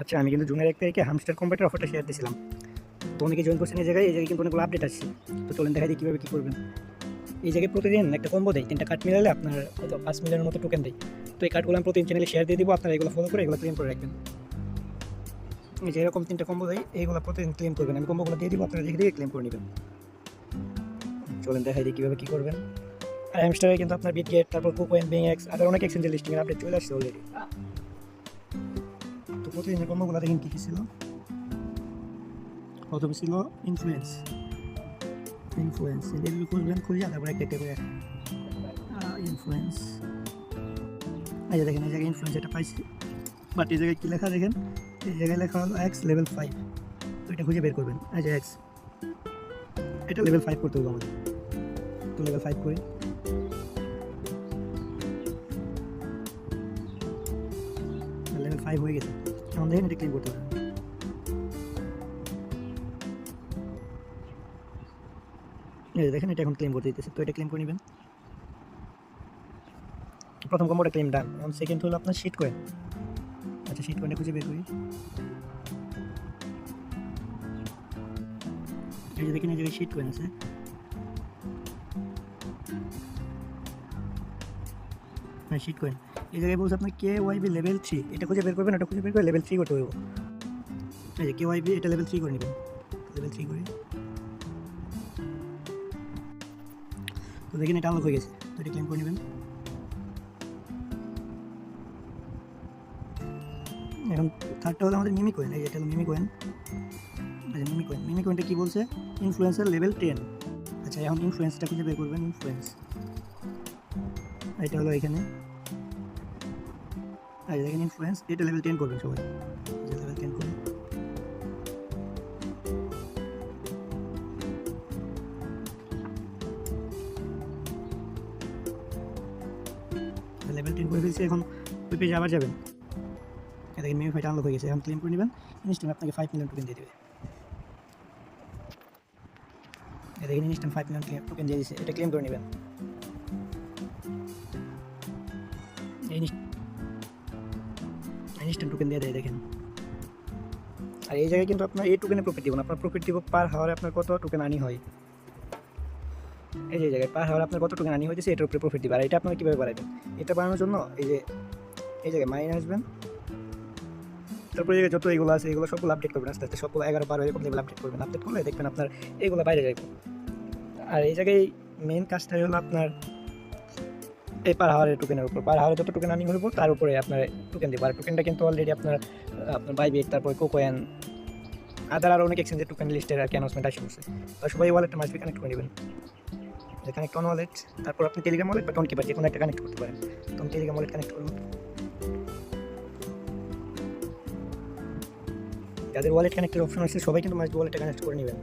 আচ্ছা আমি কিন্তু জুনের এক তারিখে হামস্টার কম্পিউটার অফারটা শেয়ার দিয়েছিলাম। তো অনেকে জয়েন করছেন এই জায়গায় এই জায়গায় কিন্তু অনেকগুলো আপডেট আসছে তো চলেন দেখা দিই কীভাবে কী করবেন। এই জায়গায় প্রতিদিন একটা কম্বো দেয়, তিনটা কার্ড মিলালে আপনার হয়তো পাঁচ মিলিয়নের মতো টোকেন দেয়। তো এই কার্ডগুলো আমি প্রতিদিন চ্যানেলে শেয়ার দিয়ে দিব, আপনারা এগুলো ফলো করে এগুলো ক্লেম করে রাখবেন। এই যে এরকম তিনটা কম্বো দেয়, এইগুলো প্রতিদিন ক্লেম করবেন। আমি কম্বোগুলো দিয়ে দিব, আপনারা দেখে দিয়ে ক্লেম করে নেবেন। চলেন দেখাই দিই কীভাবে কী করবেন। আর হ্যামস্টারে কিন্তু আপনার বিটগেট তারপর কুকোয়েন বিং এক্স আর অনেক এক্সচেঞ্জের লিস্টিংয়ের আপডেট চলে আসছে অলরেডি প্রতিদিনের কর্মগুলো দেখেন কী কী ছিল? প্রথমে ছিল ইনফ্লুয়েন্স ইনফ্লুয়েন্স এগুলো খুঁজবেন, খুঁজে তারপর একটা একটা করে ইনফ্লুয়েন্স এই যে দেখেন, এই জায়গায় ইনফ্লুয়েন্স এটা পাইছি। বাট এই জায়গায় কী লেখা দেখেন? এই জায়গায় লেখা হলো এক্স লেভেল ফাইভ তো এটা খুঁজে বের করবেন। এই যে এক্স এটা লেভেল ফাইভ করতে হবে আমাদের। তো লেভেল ফাইভ করি। লেভেল ফাইভ হয়ে গেছে। দেখেন এটা ক্লিক করতে এই দেখেন, এটা এখন ক্লেম করতে দিতেছে। তো এটা ক্লেম করে নেবেন। প্রথম কম্বোটা ক্লেম ডান এখন সেকেন্ড হলো আপনার শিট কয়েন আচ্ছা শিট কয়েনটা খুঁজে বের করি। এই যে দেখেন, এই জায়গায় শিট কয়েন আছে। হ্যাঁ শিট কয়েন এই জায়গায় বলছে আপনার কে ওয়াইবি লেভেল থ্রি এটা খুঁজে বের করবেন এটা খুঁজে বের করে লেভেল থ্রি করতে হবে। এই যে কে ওয়াইবি এটা লেভেল থ্রি করে নেবেন। লেভেল থ্রি করে। তো দেখেন এটা আনলক হয়ে গেছে। তো এটা ক্লেম করে নেবেন। এখন থার্ডটা হলো আমাদের মিমি কয়েন এই এটা হলো মিমি কয়েন আচ্ছা মিমি কয়েন মিমি কয়েনটা কী বলছে? ইনফ্লুয়েন্সার লেভেল টেন আচ্ছা এখন ইনফ্লুয়েন্সটা খুঁজে বের করবেন। ইনফ্লুয়েন্স এটা হলো এখানে। আচ্ছা দেখেন ইনফ্লুয়েন্স এটা লেভেল টেন করবেন সবাই। লেভেল টেন করবেন। লেভেল টেন করে ফেলছি, এখন ওই পেজে আবার যাবেন। এই দেখেন মেমি ফাইট আনলক হয়ে গেছে, এখন ক্লেম করে নেবেন। ইনস্ট্যান্ট আপনাকে ফাইভ মিলিয়ন টোকেন দিয়ে দেবে। এই দেখেন ইনস্ট্যান্ট ফাইভ মিলিয়ন টোকেন দিয়ে দিচ্ছে এটা ক্লেম করে নেবেন। ইনস্ট্যান্ট টোকেন দিয়ে দেয়, দেখেন। আর এই জায়গায় কিন্তু আপনার এই টোকেনে প্রফিট দিব না। আপনার প্রফিট দিব পার হাওয়ারে আপনার কত টোকেন আনি হয়? এই যে জায়গায় পার হাওয়ারে আপনার কত টোকেন আনি হয়েছে এটার উপরে প্রফিট দিবে। আর এটা আপনার কীভাবে বাড়াবেন এটা বাড়ানোর জন্য এই যে, এই জায়গায় মাইন আসবেন। তারপরে যত এগুলো আছে, এগুলো সবগুলো আপডেট করবেন আস্তে আস্তে। সবগুলো এগারো বারো এরকম লেভেল আপডেট করবেন। আপডেট করলে দেখবেন আপনার এগুলো বাইরে যাবে। আর এই জায়গায় মেন কাজটাই হলো আপনার এই পার হাওয়ারের টোকেনের উপর। পার হাওয়ারে যত টোকেন আমি হইব, তার উপরে আপনার টোকেন দেবো। আর টোকেনটা কিন্তু অলরেডি আপনার আপনার বাইবেট তারপর কোকোয়েন আদার আরও অনেক এক্সচেঞ্জের টোকেন লিস্টের আর কি অ্যানাউন্সমেন্ট আসে বসে তো সবাই ওয়ালেটটা মাসবি কানেক্ট করে নেবেন। যে কানেক্ট অন ওয়ালেট তারপর আপনি টেলিগ্রাম ওয়ালেট বা টোন কিপার যে কোনো একটা কানেক্ট করতে পারেন। তো আমি টেলিগ্রাম ওয়ালেট কানেক্ট করব যাদের ওয়ালেট কানেক্টের অপশন আছে, সবাই কিন্তু মাসবি ওয়ালেটটা কানেক্ট করে নেবেন।